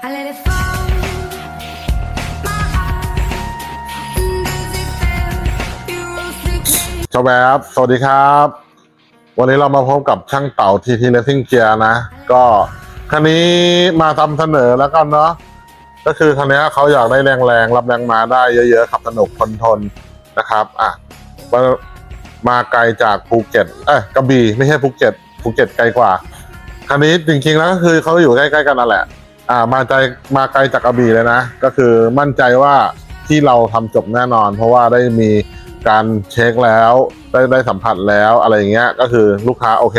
I let it fall. My heart. And as it fell, you rose to claim. ชาวแวบสวัสดีครับ วันนี้เรามาพบกับช่างเต่าทีทีเลสซิ่งเกียร์นะ ก็คันนี้มาทำเสนอแล้วกันเนาะ ก็คือคันนี้เขาอยากได้แรงๆ รับแรงมาได้เยอะๆ ขับสนุกทนทนๆนะครับ อะ มามาไกลจากภูเก็ต เอ้ยกระบี่ไม่ใช่ภูเก็ต ภูเก็ตไกลกว่า คันนี้จริงๆแล้วก็คือเขาอยู่ใกล้ๆกันนั่นแหละ อ่ามาใจมาไกลจากกระบี่เลยนะ ก็คือมั่นใจว่าที่เราทำจบแน่นอน เพราะว่าได้มีการเช็คแล้วได้ได้สัมผัสแล้วอะไรอย่างเงี้ยก็คือลูกค้าโอเค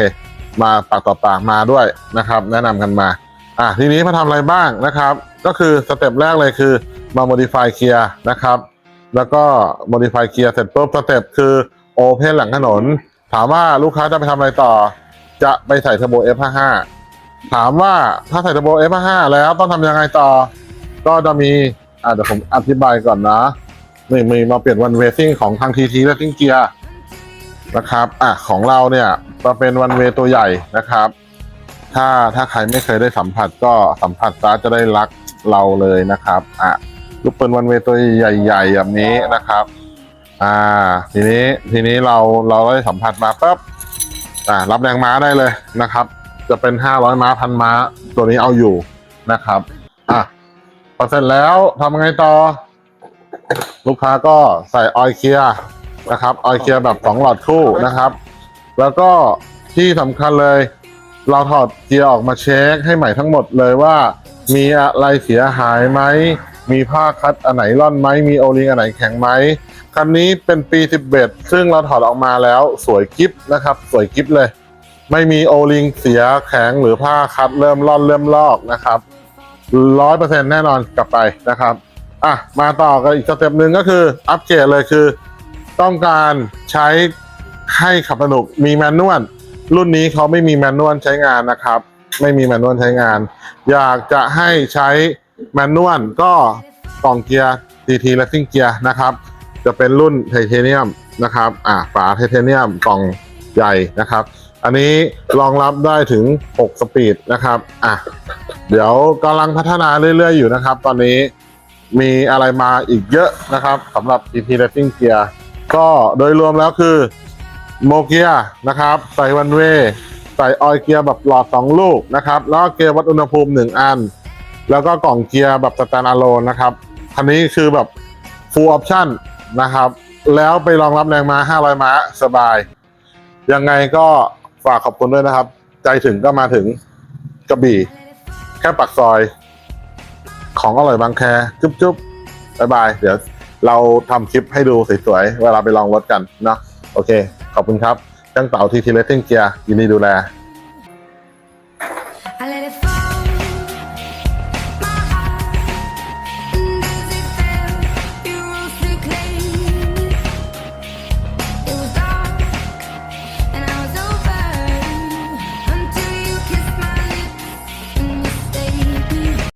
มาปากต่อปากมาด้วยนะครับ แนะนำกันมาอะทีนี้มาทำอะไรบ้างนะครับ ก็คือสเต็ปแรกเลยคือมา modify เกียร์นะครับ แล้วก็ modify เกียร์เสร็จปุ๊บสเต็ปคือโอเพนหลังถนน ถามว่าลูกค้าจะไปทำอะไรต่อ จะไปใส่เทอร์โบ F55 ถามว่าถ้าใส่เทอร์โบ f5 แล้วต้องทำยังไงต่อ ก็จะมีอะเดี๋ยวผมอธิบายก่อนนะนี่มีมาเปลี่ยนวันเวซิ่งของทางทีทีและซิ่งเกียร์นะครับ อะของเราเนี่ยจะเป็นวันเวตัวใหญ่นะครับ ถ้าถ้าใครไม่เคยได้สัมผัสก็สัมผัสซะจะได้รักเราเลยนะครับ อะลูกปืนวันเวตัวใหญ่ๆแบบนี้นะครับ อ่า ทีนี้ทีนี้เราเราได้สัมผัสมาปั๊บอ่ารับแรงม้าได้เลยนะครับ จะเป็น500ม้าพันม้า ตัวนี้เอาอยู่นะครับอะพอเสร็จแล้วทำไงต่อ ลูกค้าก็ใส่ออยเคียร์นะครับออยเคียร์แบบสองหลอดคู่นะครับ แล้วก็ที่สำคัญเลย เราถอดเกียร์ออกมาเช็คให้ใหม่ทั้งหมดเลยว่า มีอะไรเสียหายไหมมีผ้าคัดอันไหนร่อนไหมมีโอลิงอันไหนแข็งไหมคันนี้เป็นปี 11 ซึ่งเราถอดออกมาแล้วสวยกิฟนะครับ สวยกิฟเลย ไม่มีโอลิงเสียแข็งหรือผ้าคัดเริ่มร่อนเริ่มลอกนะครับร้อยเปอร์เซ็นต์แน่นอนกลับไปนะครับอะมาต่อกันอีกสเต็ปหนึ่งก็คืออัปเกรดเลยคือ ต้องการใช้ให้ขับสนุกมีแมนนวลรุ่นนี้เขาไม่มีแมนนวลใช้งานนะครับ ไม่มีแมนนวลใช้งาน อยากจะให้ใช้แมนนวลก็กล่องเกียร์ TT Racing Gear นะครับ จะเป็นรุ่นไทเทเนียมนะครับ อ่าฝาไทเทเนียมกล่องใหญ่นะครับ อันนี้รองรับได้ถึง 6 สปีดนะครับ อะ เดี๋ยวกำลังพัฒนาเรื่อยๆ อยู่นะครับ ตอนนี้มีอะไรมาอีกเยอะนะครับสำหรับ TT Racing Gear ก็โดยรวมแล้วคือโมเกียนะครับ ใส่วันเวใส่ออยเกียร์แบบหลอด 2 ลูกนะครับ แล้วก็เกียร์วัดอุณหภูมิ 1 อัน แล้วก็กล่องเกียร์แบบสแตนอะโลนนะครับคันนี้คือแบบ full option นะครับ แล้วไปรองรับแรงม้า 500 ม้าสบาย ยังไงก็ากขอบคุณด้วยนะครับ ใจถึงก็มาถึงกระบี่ แค่ปักซอย ของอร่อยบางแคจุ๊บจุ๊บบายบาย เดี๋ยวเราทำคลิปให้ดูสวยๆ เวลาไปลองรถกันเนาะโอเค ขอบคุณครับช่างเต่าทีทีเลสซิ่งเกียร์ยินดีดูแล